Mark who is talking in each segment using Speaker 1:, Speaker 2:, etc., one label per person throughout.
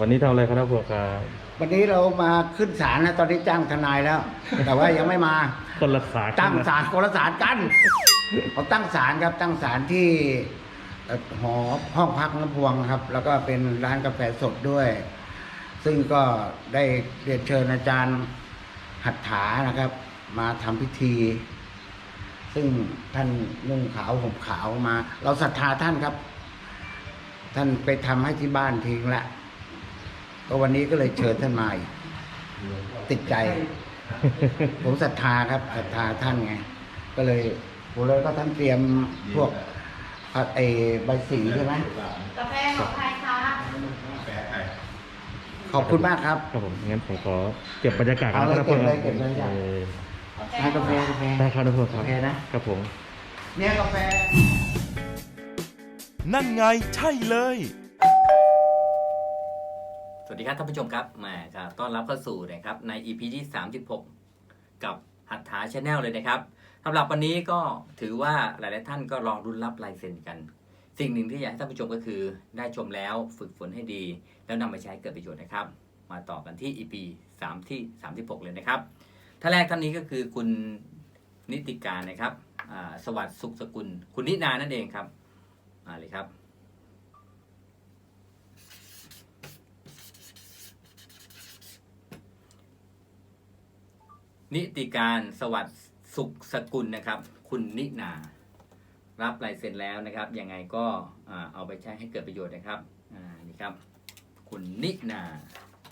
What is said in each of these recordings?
Speaker 1: วันนี้ทำอะไรครับท่านผู้ครับ
Speaker 2: วันนี้เรามาขึ้นศาลนะตอนนี้จ้างทนายแล้ว แต่ว่ายังไม่มา
Speaker 1: คนละสาย
Speaker 2: ตั้งศาลคนละศาลกันเขาตั้งศาลครับตั้งศาลที่เอ่อหอห้องพักน้ำพวงครับ แล้วก็เป็นร้านกาแฟสดด้วย ซึ่งก็ได้เรียนเชิญอาจารย์หัตถานะครับ มาทำพิธี ซึ่งท่านนุ่งขาวห่มขาวมา เราศรัทธาท่านครับ ท่านไปทำให้ที่บ้านทิ้งละ ก็วันนี้ก็เลยเชิญท่านมาอีกติดใจ ผมศรัทธาครับศรัทธาท่านไง ก็เลยผมเลยก็ท่านเตรียมพวกผัดไอใบสีใช่ไหม
Speaker 3: กาแฟของใครคะ
Speaker 2: ขอบคุณมากครับ
Speaker 1: ครับผมงั้นผมขอเก็บบรรยากาศ
Speaker 2: เอาเลย
Speaker 1: ท่านผู้
Speaker 2: เก็บเลยเก็บเลย
Speaker 1: ออ
Speaker 2: ทานกาแฟกาแฟ
Speaker 1: ได้ครับท่านผู้ครับ
Speaker 2: โอเคนะ
Speaker 1: ครับผม
Speaker 2: เนี่ยกาแฟ
Speaker 4: นั่นไงใช่เลย
Speaker 5: สวัสดีครับท่านผู้ชมครับมาครับต้อนรับเข้าสู่นะครับใน EP ที่ 36 กับหัตถาชาแนลเลยนะครับสำหรับวันนี้ก็ถือว่าหลาย ๆ ท่านก็ลองรุ่นรับลายเซ็นกัน สิ่งหนึ่งที่อยากให้ท่านผู้ชมก็คือ ได้ชมแล้วฝึกฝนให้ดี แล้วนำไปใช้เกิดประโยชน์นะครับ มาต่อกันที่ EP 3 ที่ 36 เลยนะครับท่านแรกท่านนี้ก็คือคุณนิติการนะครับสวัสดิ์สุขสกุล คุณนินานั่นเองครับมาเลยครับ นิติการสวัสดิ์สุขสกุลนะครับ คุณนินารับลายเซ็นแล้วนะครับ ยังไงก็เอาไปใช้ให้เกิดประโยชน์นะครับนี่ครับ คุณนินา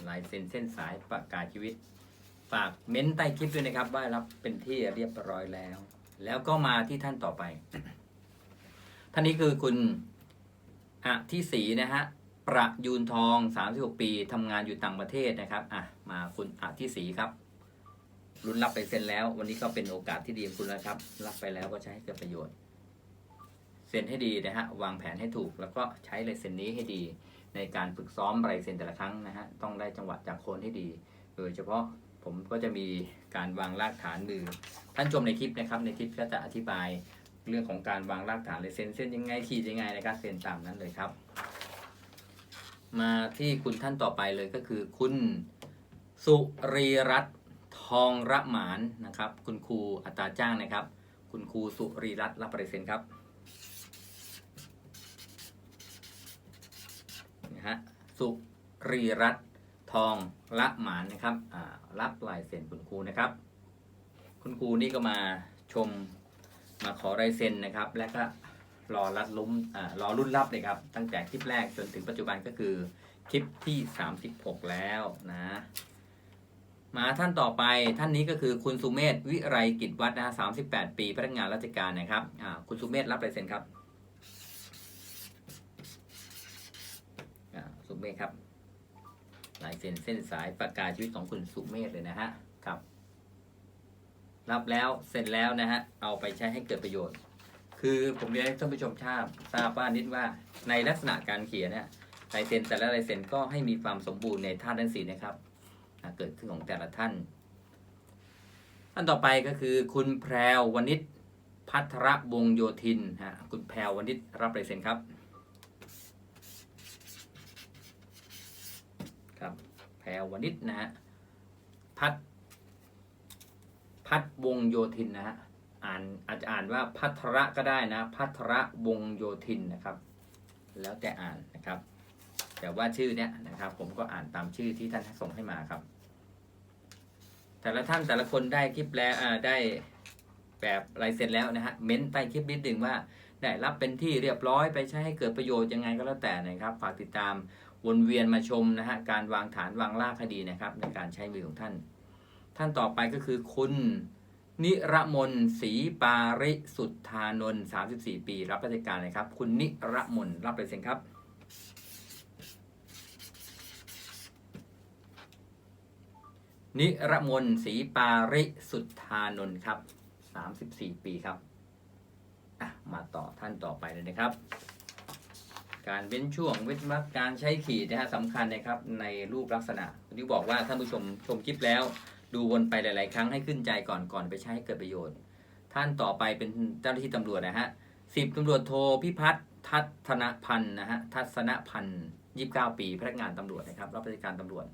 Speaker 5: ลายเซ็นเส้นสายประกาศชีวิต ฝากเม้นใต้คลิปด้วยนะครับ ว่ารับเป็นที่เรียบร้อยแล้ว แล้วก็มาที่ท่านต่อไป ท่านนี้คือคุณอะที่สีนะฮะประยูนทอง 36 ปีทำงานอยู่ต่างประเทศนะครับอะมาคุณอะที่สีครับ รุนรับไปเซ็นแล้ว วันนี้ก็เป็นโอกาสที่ดีของคุณแล้วครับ รับไปแล้วก็ใช้ให้เกิดประโยชน์ เซ็นให้ดีนะฮะวางแผนให้ถูก แล้วก็ใช้ลายเซ็นนี้ให้ดี ในการฝึกซ้อมลายเซ็นแต่ละครั้งนะฮะต้องได้จังหวะจากโคนให้ดี โดยเฉพาะผมก็จะมีการวางรากฐานมือ ท่านชมในคลิปนะครับ ในคลิปก็จะอธิบายเรื่องของการวางรากฐานลายเซ็นเส้นยังไงขีดยังไงนะครับเซ็นตามนั้นเลยครับ มาที่คุณท่านต่อไปเลยก็คือคุณสุรีรัตน์ ทองระหมานนะครับ คุณครูอัตราจ้างนะครับ คุณครูสุรีรัตน์รับลายเซ็นครับนะฮะสุรีรัตน์ทองละหมานนะครับรับลายเซ็นคุณครูนะครับ คุณครูนี่ก็มาชมมาขอลายเซ็นนะครับ และก็รอรัดลุ้มอ่ารอรุ่นรับเลยครับ ตั้งแต่คลิปแรกจนถึงปัจจุบันก็คือคลิปที่ 36 แล้วนะ มาท่านต่อไปท่านนี้ก็คือคุณสุเมธวิไรกิจวัฒน์นะฮะ38ปีพนักงานราชการนะครับคุณสุเมธรับลายเซ็นครับสุเมธครับลายเซ็นเส้นสายประกาศชีวิตของคุณสุเมธเลยนะฮะครับ รับแล้วเสร็จแล้วนะฮะเอาไปใช้ให้เกิดประโยชน์ คือผมเรียนให้ท่านผู้ชมทราบทราบว่านิดว่าในลักษณะการเขียนเนี่ยลายเซ็นแต่ละลายเซ็นก็ให้มีความสมบูรณ์ในธาตุทั้งสี่นะครับ เกิดขึ้นของแต่ละท่าน ท่านต่อไปก็คือ คุณแพรววณิชพัทรวงโยธินฮะคุณแพรววณิชรับลายเซ็นครับครับแพรววณิชนะฮะพัทพัทวงโยธินนะฮะอ่านอาจจะอ่านว่าพัทระก็ได้นะ พัทระวงโยธินนะครับ แล้วแต่อ่านนะครับ แต่ว่าชื่อเนี้ยนะครับ ผมก็อ่านตามชื่อที่ท่านส่งให้มาครับ แต่ละท่านแต่ละคนได้คลิปแล้วได้แบบลายเซ็นแล้วนะฮะเม้นใต้คลิปนิดหนึ่งว่าได้รับเป็นที่เรียบร้อยไปใช้ให้เกิดประโยชน์ยังไงก็แล้วแต่นะครับฝากติดตามวนเวียนมาชมนะฮะการวางฐานวางรากคดีนะครับ ในการใช้มือของท่าน ท่านต่อไปก็คือคุณนิรมนศรีปาริสุทธานนท์34 ปี รับราชการนะครับ คุณนิรมนรับลายเซ็นครับ นิรมนศรีปาริสุทธานนท์ครับ34ปีครับอะมาต่อท่านต่อไปเลยนะครับ การเว้นช่วงเว้นวรรคการใช้ขีดนะฮะสำคัญนะครับในรูปลักษณะที่บอกว่าท่านผู้ชมชมคลิปแล้ว ดูวนไปหลาย ๆ ครั้งให้ขึ้นใจก่อนก่อนไปใช้ให้เกิดประโยชน์ ท่านต่อไปเป็นเจ้าหน้าที่ตำรวจนะฮะสิบตำรวจโทพิพัฒน์ทัศนพันธ์นะฮะทัศนพันธ์ยี่สิบเก้าปีพนักงานตำรวจนะครับรับราชการตำรวจ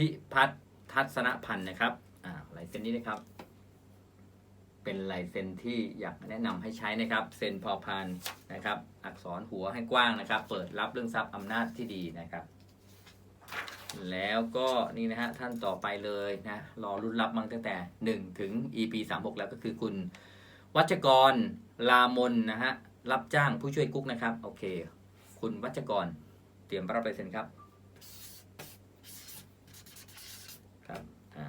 Speaker 5: พิพัฒน์ทัศนพันธ์นะครับอ่าลายเซ็นนี้นะครับ เป็นลายเซ็นที่อยากแนะนำให้ใช้นะครับ เซ็นพอพานนะครับ อักษรหัวให้กว้างนะครับ เปิดรับเรื่องทรัพย์อำนาจที่ดีนะครับ แล้วก็นี่นะฮะท่านต่อไปเลยนะรอรุ่นรับมั้งตั้งแต่ 1 ถึง EP 36 แล้วก็คือคุณ วัชกรลามนนะฮะรับจ้างผู้ช่วยกุ๊กนะครับ โอเค คุณวัชกรเตรียมรับลายเซ็นครับอ่า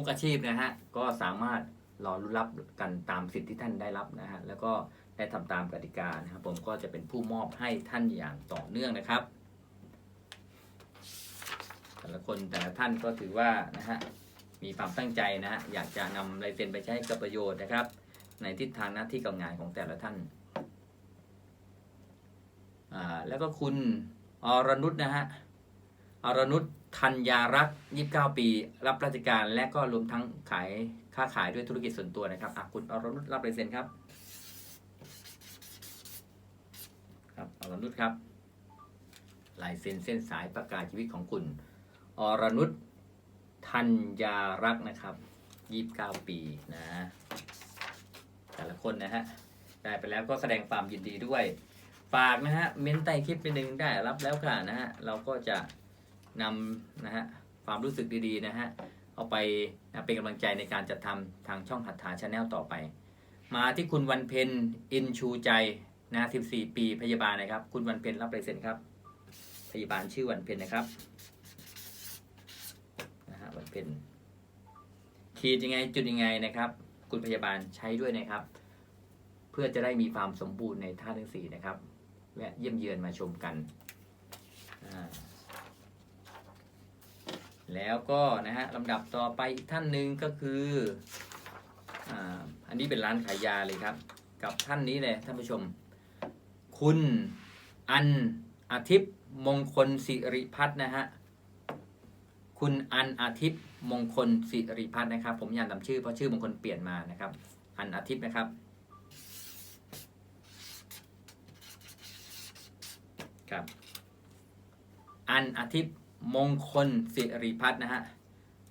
Speaker 5: ทุกอาชีพนะฮะก็สามารถรอรับกันตามสิทธิ์ที่ท่านได้รับนะฮะแล้วก็ได้ทำตามกติกานะครับผมก็จะเป็นผู้มอบให้ท่านอย่างต่อเนื่องนะครับ แต่ละคนแต่ละท่านก็ถือว่านะฮะมีความตั้งใจนะฮะอยากจะนำลายเซ็นไปใช้กับประโยชน์นะครับ ในทิศทางหน้าที่การงานของแต่ละท่านอ่าแล้วก็คุณอรนุชนะฮะอรนุช ธัญญารักษ์29 ปี รับราชการและก็รวมทั้งขายค้าขายด้วยธุรกิจส่วนตัวนะครับอะคุณอรนุชรับลายเซ็นครับ ครับอรนุชครับลายเซ็นเส้นสายประกาศชีวิตของคุณ อรนุชธัญญารักษ์นะครับ 29 ปีนะ แต่ละคนนะฮะ ได้ไปแล้วก็แสดงความยินดีด้วย ฝากนะฮะ เม้นใต้คลิปไปหนึ่งได้รับแล้วค่ะนะฮะ เราก็จะ นำนะฮะความรู้สึกดีๆนะฮะเอาไปนะเป็นกำลังใจในการจัดทำทางช่องหัตถาชาแนลต่อไป มาที่คุณวันเพ็ญอินชูใจนะ14 ปีพยาบาลนะครับ คุณวันเพ็ญรับลายเซ็นครับ พยาบาลชื่อวันเพ็ญนะครับนะฮะวันเป็นขีดยังไงจุดยังไงนะครับ คุณพยาบาลใช้ด้วยนะครับ เพื่อจะได้มีความสมบูรณ์ในท่าทั้งสี่นะครับแวะเยี่ยมเยือนมาชมกันอ่า แล้วก็นะฮะลำดับต่อไปอีกท่านหนึ่งก็คืออ่าอันนี้เป็นร้านขายยาเลยครับ กับท่านนี้เลยท่านผู้ชม คุณอันอาทิตย์มงคลสิริพัฒนะฮะคุณอันอาทิตย์มงคลสิริพัฒนะครับ ผมอยากนำชื่อเพราะชื่อมงคลเปลี่ยนมานะครับ อันอาทิตย์นะครับครับ อันอาทิตย์ มงคลสิริพัฒน์นะฮะ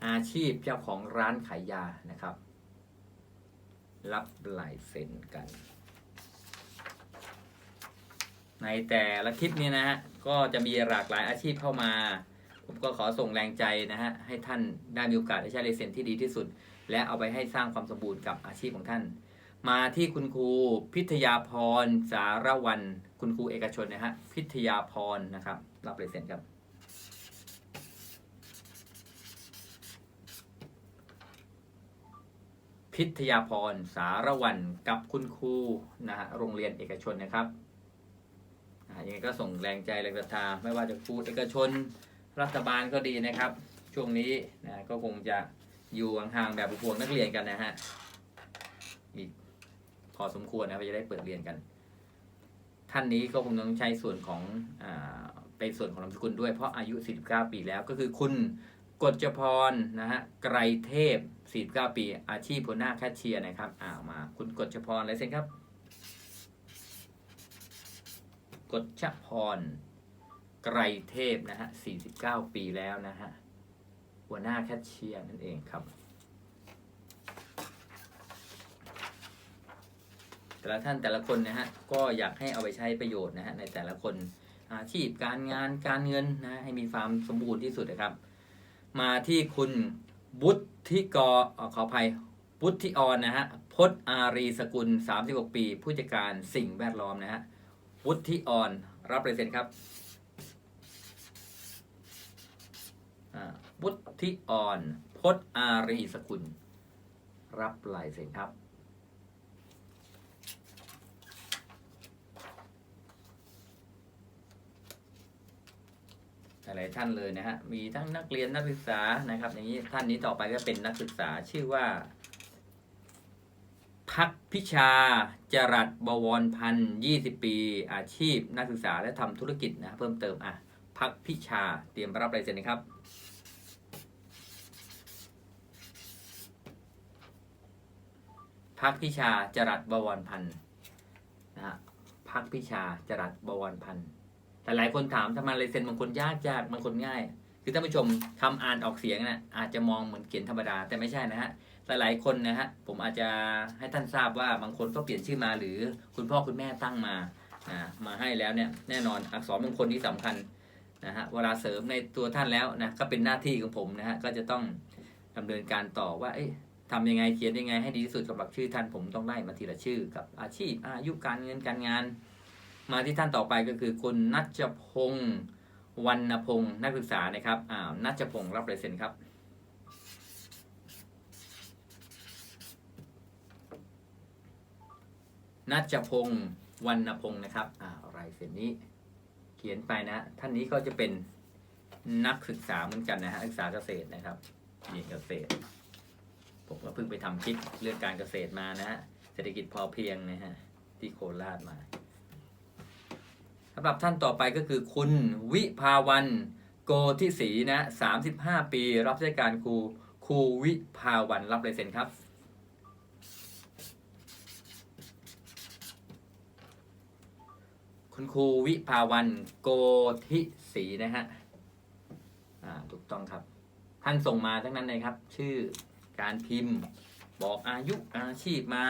Speaker 5: อาชีพเจ้าของร้านขายยานะครับ รับลายเซ็นกัน ในแต่ละคลิปนี้นะฮะก็จะมีหลากหลายอาชีพเข้ามา ผมก็ขอส่งแรงใจนะฮะให้ท่านได้มีโอกาสได้ใช้ลายเซ็นที่ดีที่สุด และเอาไปให้สร้างความสมบูรณ์กับอาชีพของท่าน มาที่คุณครูพิทยาพรสารวัน คุณครูเอกชนนะฮะพิทยาพรนะครับ รับลายเซ็นครับ พิทยาพรสารวันกับคุณครูนะฮะโรงเรียนเอกชนนะครับยังไงก็ส่งแรงใจแรงศรัทธาไม่ว่าจะครูเอกชนรัฐบาลก็ดีนะครับ ช่วงนี้นะก็คงจะอยู่ห่างๆแบบพวงนักเรียนกันนะฮะอีกพอสมควรนะครับจะได้เปิดเรียนกัน ท่านนี้ก็คงต้องใช้ส่วนของอเป็นส่วนของนามสกุลด้วยเพราะอายุ 49 ปีแล้วก็คือคุณ กฎจพรนะฮะไกรเทพ 49 ปี อาชีพหัวหน้าแคชเชียร์นะครับอ่ามา คุณกฎจพรอะไรเส้นครับกฎชพร ไกรเทพนะฮะ 49 ปีแล้วนะฮะ หัวหน้าแคชเชียร์นั่นเองครับ แต่ละท่านแต่ละคนนะฮะ ก็อยากให้เอาไปใช้ประโยชน์นะฮะ ในแต่ละคนอาชีพการงานการเงินนะ ให้มีความสมบูรณ์ที่สุดนะครับ มาที่คุณบุตรทิกอเขออภัยบุตรทิออนนะฮะพศอารีสกุล 36 ปี ผู้จัดการสิ่งแวดล้อมนะฮะบุตรทิออนรับลายเซ็นครับอ่าวุฒิออนพศอารีสกุล รับลายเซ็นครับ ลายท่านเลยนะฮะมีทั้งนักเรียนนักศึกษานะครับอย่างนี้ท่านนี้ต่อไปก็เป็นนักศึกษาชื่อว่า พักพิชาจรัสบวรพันธ์20ปี อาชีพนักศึกษาและทำธุรกิจนะเพิ่มเติมอะพักพิชาเตรียมรับลายเซ็นนะครับพพักพิชาจรัสบวรพันธ์นะฮะพักพิชาจรัสบวรพันธ์ แต่หลายคนถามทำไมลายเซ็นบางคนยากยากบางคนง่าย คือท่านผู้ชมคำอ่านออกเสียงนะอาจจะมองเหมือนเขียนธรรมดาแต่ไม่ใช่นะฮะหลายๆคนนะฮะผมอาจจะให้ท่านทราบว่าบางคนก็เปลี่ยนชื่อมาหรือคุณพ่อคุณแม่ตั้งมาอ่ามาให้แล้วเนี่ยแน่นอนอักษรมงคลที่สำคัญนะฮะเวลาเสริมในตัวท่านแล้วนะก็เป็นหน้าที่ของผมนะฮะก็จะต้องดำเนินการต่อว่าเอ๊ะทำยังไงเขียนยังไงให้ดีที่สุดสำหรับชื่อท่านผมต้องไล่มาทีละชื่อ กับอาชีพอายุการเงินการงาน มาที่ท่านต่อไปก็คือคุณนัชพงศ์วรรณพงศ์นักศึกษานะครับอ่านัชพงศ์รับลายเซ็นครับนัชพงศ์วรรณพงศ์นะครับอ่าลายเซ็นนี้เขียนไปนะ ท่านนี้ก็จะเป็นนักศึกษาเหมือนกันนะฮะศึกษาเกษตรนะครับนี่เกษตร ผมก็เพิ่งไปทำคลิปเรื่องการเกษตรมานะฮะเศรษฐกิจพอเพียงนะฮะที่โคราชมา สำหรับท่านต่อไปก็คือคุณวิภาวันโกทิศรีนะ35ปี รับราชการครูครูวิภาวันรับลายเซ็นครับคุณครูวิภาวันโกทิศรีนะฮะ อ่า ถูกต้องครับ ท่านส่งมาทั้งนั้นเลยครับ ชื่อการพิมพ์ บอกอายุอาชีพมา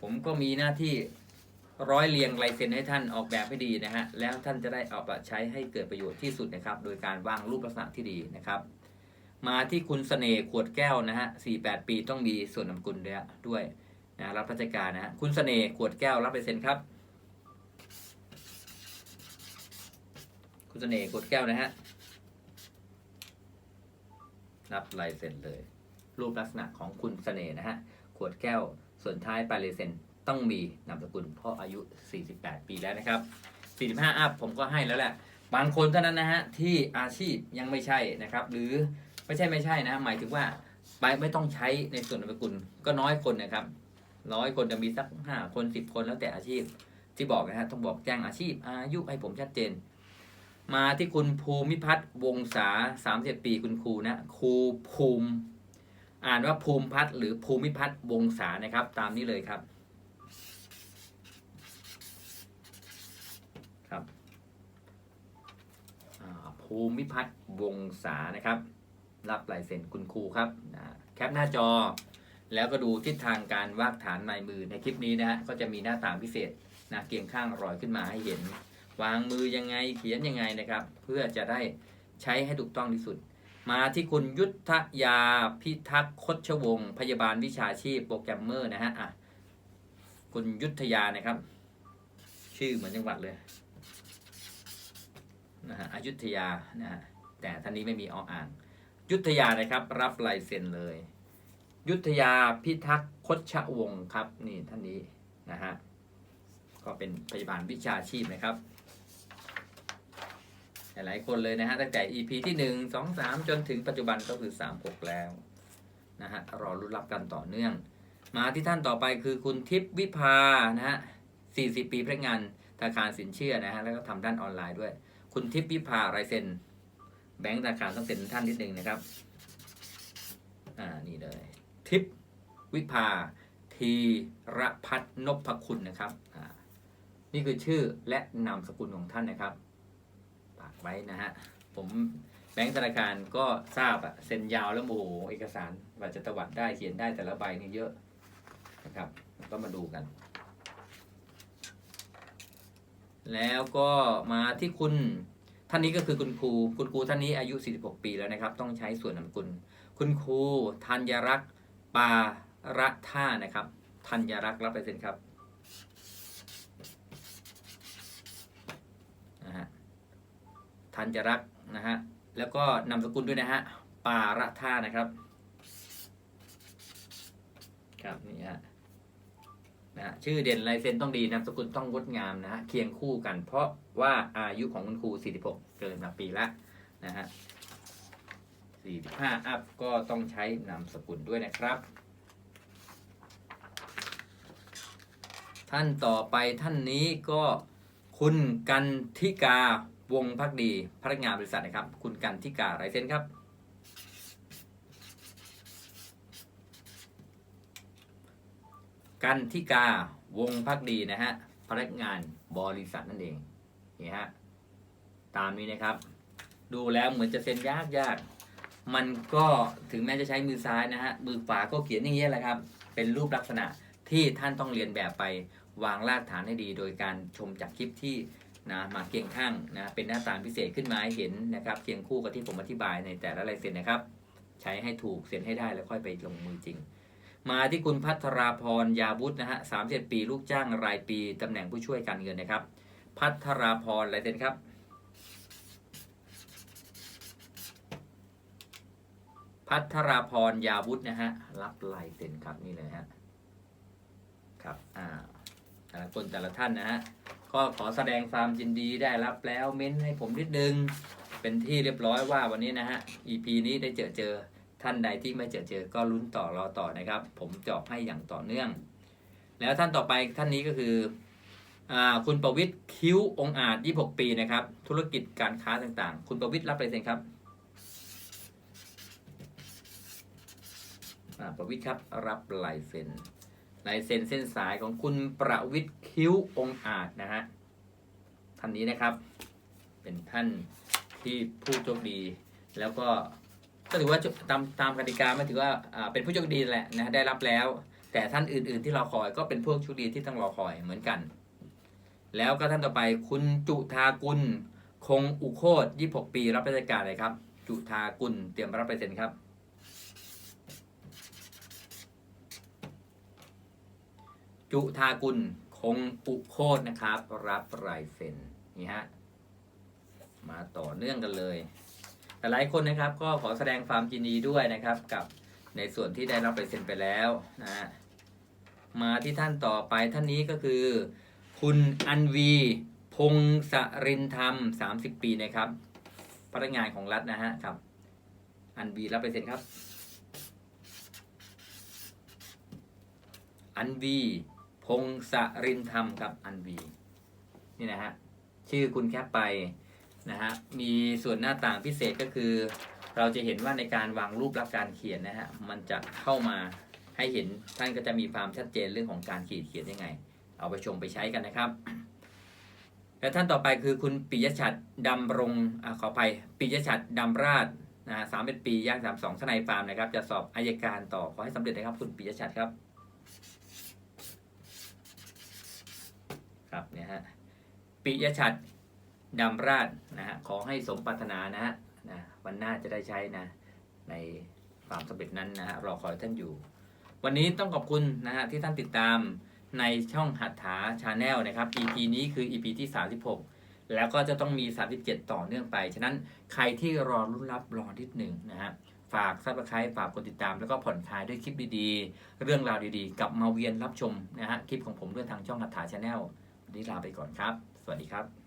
Speaker 5: ผมก็มีหน้าที่ ร้อยเรียงลายเซ็นให้ท่านออกแบบให้ดีนะฮะแล้วท่านจะได้เอาไปใช้ให้เกิดประโยชน์ที่สุดนะครับ โดยการวางรูปลักษณะที่ดีนะครับ มาที่คุณเสน่ห์ขวดแก้วนะฮะ48ปีต้องมีส่วนนำกุลด้วยด้วยนะรับราชการนะฮะคุณเสน่ห์ขวดแก้วรับลายเซ็นครับคุณเสน่ห์ขวดแก้วนะฮะ รับลายเซ็นเลย รูปลักษณะของคุณเสน่ห์นะฮะ ขวดแก้วส่วนท้ายปลายลายเซ็น ต้องมีนามสกุลเพราะอายุ 48 ปีแล้วนะครับ 45 อัพผมก็ให้แล้วแหละ บางคนเท่านั้นนะฮะที่อาชีพยังไม่ใช่นะครับ หรือไม่ใช่ไม่ใช่นะ หมายถึงว่าไปไม่ต้องใช้ในส่วนนามสกุลก็น้อยคนนะครับร้อยคนจะมีสัก 5 คน 10 คนแล้วแต่อาชีพที่บอกนะฮะต้องบอกแจ้งอาชีพอายุให้ผมชัดเจน มาที่คุณภูมิพัฒน์วงศา37ปีคุณครูนะครูภูมิ อ่านว่าภูมิพัฒน์หรือภูมิพัฒน์วงศานะครับ ตามนี้เลยครับครับอ่า ภูมิพัฒน์วงศานะครับ รับลายเซ็นคุณครูครับแคปหน้าจอ แล้วก็ดูทิศทางการวาดฐานลายมือในคลิปนี้นะฮะก็จะมีหน้าต่างพิเศษนะเกียงข้างรอยขึ้นมาให้เห็น วางมือยังไงเขียนยังไงนะครับ เพื่อจะได้ใช้ให้ถูกต้องที่สุด มาที่คุณยุทธยาพิทักษ์คดชวงพยาบาลวิชาชีพโปรแกรมเมอร์นะฮะอะคุณยุทธยานะครับ ชื่อเหมือนจังหวัดเลย นะฮะอยุธยานะฮะแต่ท่านนี้ไม่มีออ่าง ยุทธยานะครับ รับลายเซ็นเลย ยุทธยาพิทักษ์คดชวงศ์ครับนี่ท่านนี้นะฮะก็เป็นพยาบาลวิชาชีพนะครับหลายคนเลยนะฮะตั้งแต่ EP ที่ 1 2 3 จนถึงปัจจุบันก็คือ 36 แล้วนะฮะรอรุ้นรับกันต่อเนื่อง มาที่ท่านต่อไปคือคุณทิพย์วิภานะฮะ40 ปีพนักงานธนาคารสินเชื่อนะฮะแล้วก็ทำด้านออนไลน์ด้วย คุณทิพย์วิภารายเซ็น แบงก์ธนาคารต้องเซ็นท่านนิดนึงนะครับ อ่า นี่เลย ทิพย์วิภา ทีรพัฒนพคุณนะครับ อ่า นี่คือชื่อและนามสกุลของท่านนะครับฝากไว้นะฮะ ผมแบงก์ธนาคารก็ทราบอะเซ็นยาวแล้วโอ้โหเอกสารว่าจะตวัดได้เขียนได้แต่ละใบนี่เยอะนะครับ ก็มาดูกัน แล้วก็มาที่คุณท่านนี้ก็คือคุณครู คุณครูท่านนี้อายุ 46 ปีแล้วนะครับ ต้องใช้ส่วนนามกุลคุณครูธัญรักษ์ปาระท่านะครับธัญรักษ์รับไปเซ็นครับนะฮะธัญรักษ์นะฮะแล้วก็นามสกุลด้วยนะฮะปาระท่านะครับ ครับนี่ฮะ นะชื่อเด่นลายเซ็นต้องดีนามสกุลต้องงดงามนะฮะเคียงคู่กัน เพราะว่าอายุของคุณครู 46 เกินมาปีละนะฮะ 45 อัพก็ต้องใช้นามสกุลด้วยนะครับ ท่านต่อไปท่านนี้ก็คุณกันทิกาวงพักดีพนักงานบริษัทนะครับ คุณกันทิกาลายเซ็นครับ กันทิกาวงพักดีนะฮะพนักงานบริษัทนั่นเองนี่ฮะตามนี้นะครับ ดูแล้วเหมือนจะเซ็นยากยากมันก็ถึงแม้จะใช้มือซ้ายนะฮะมือขวาก็เขียนอย่างนี้ยแหละครับ เป็นรูปลักษณะที่ท่านต้องเรียนแบบไปวางรากฐานให้ดี โดยการชมจากคลิปที่นะมาเคียงข้างนะเป็นหน้าตาพิเศษขึ้นมาให้เห็นนะครับเคียงคู่กับที่ผมอธิบายในแต่ละลายเซ็นนะครับ ใช้ให้ถูกเซ็นให้ได้แล้วค่อยไปลงมือจริง มาที่คุณพัทราพรยาบุตรนะฮะสามสิบปีลูกจ้างรายปีตำแหน่งผู้ช่วยการเงินนะครับ พัทราพรลายเซ็นครับ พัทราพรยาวุฒินะฮะรับลายเซ็นครับนี่เลยฮะครับอ่าแต่ละคนแต่ละท่านนะฮะก็ขอแสดงความยินดีได้รับแล้วเม้นให้ผมนิดนึงเป็นที่เรียบร้อยว่าวันนี้นะฮะ EP นี้ได้เจอเจอ ท่านใดที่ไม่เจอเจอก็ลุ้นต่อรอต่อนะครับ ผมจออกให้อย่างต่อเนื่อง แล้วท่านต่อไปท่านนี้ก็คืออคุณประวิทย์คิ้วองอาจ 26 ปีนะครับ ธุรกิจการค้าต่างๆ คุณประวิทย์รับลายเซ็นครับประวิทย์ครับรับลายเซ็นลายเซ็นเส้นสายของคุณประวิทย์คิ้วองอาจนะฮะท่านนี้นะครับ เป็นท่านที่ผู้โชคดีแล้วก็ ก็ถือว่าตามตามกติกาไม่ถือว่าเป็นผู้โชคดีแหละนะได้รับแล้ว แต่ท่านอื่น ๆ ที่รอคอยก็เป็นพวกโชคดีที่ต้องรอคอยเหมือนกัน แล้วก็ท่านต่อไปคุณจุธากุลคงอุโคต26ปี รับราชการเลยครับ จุธากุลเตรียมรับลายเซ็นครับ จุธากุลคงอุโคตนะครับ รับลายเซ็นนี่ฮะมาต่อเนื่องกันเลย แต่หลายคนนะครับก็ขอแสดงความยินดีด้วยนะครับกับในส่วนที่ได้รับลายเซ็นไปแล้วนะฮะมาที่ท่านต่อไปท่านนี้ก็คือ คุณอันวี พงศรินธรรม 30 ปีนะครับพนักงานของรัฐนะฮะครับ อันวีรับลายเซ็นครับ อันวีพงศรินธรรมครับอันวีนี่นะฮะชื่อคุณแคปไป นะฮะมีส่วนหน้าต่างพิเศษก็คือ เราจะเห็นว่าในการวางรูปลักษณ์การเขียนนะฮะมันจะเข้ามาให้เห็นท่านก็จะมีความชัดเจนเรื่องของการขีดเขียนยังไง เอาไปชมไปใช้กันนะครับ และท่านต่อไปคือคุณปิยชัดดำรงอขออภัยปิยชัดดำราชนะฮะสามเป็นปีย่างสามสองทนายฟาร์มนะครับ จะสอบอายการต่อขอให้สำเร็จนะครับ คุณปิยชัดครับ ครับเนี่ยฮะปิยชัด ดำราชนะฮะขอให้สมปรารถนานะฮะนะวันหน้าจะได้ใช้นะ ในความสำเร็จนั้นนะฮะรอคอยท่านอยู่ วันนี้ต้องขอบคุณนะฮะที่ท่านติดตามในช่องหัตถาชาแนลนะครับ EP นี้คือ EP ที่ 36 แล้วก็จะต้องมี 37 ต่อเนื่องไป ฉะนั้นใครที่รอรุ่นรับรอนิดหนึ่งนะฮะฝากซับสไครต์ฝากกดติดตามแล้วก็ผ่อนคลายด้วยคลิปดีๆ เรื่องราวดีๆกลับมาเวียนรับชมนะฮะคลิปของผมด้วยทางช่องหัตถาชาแนลวันนี้ลาไปก่อนครับ สวัสดีครับ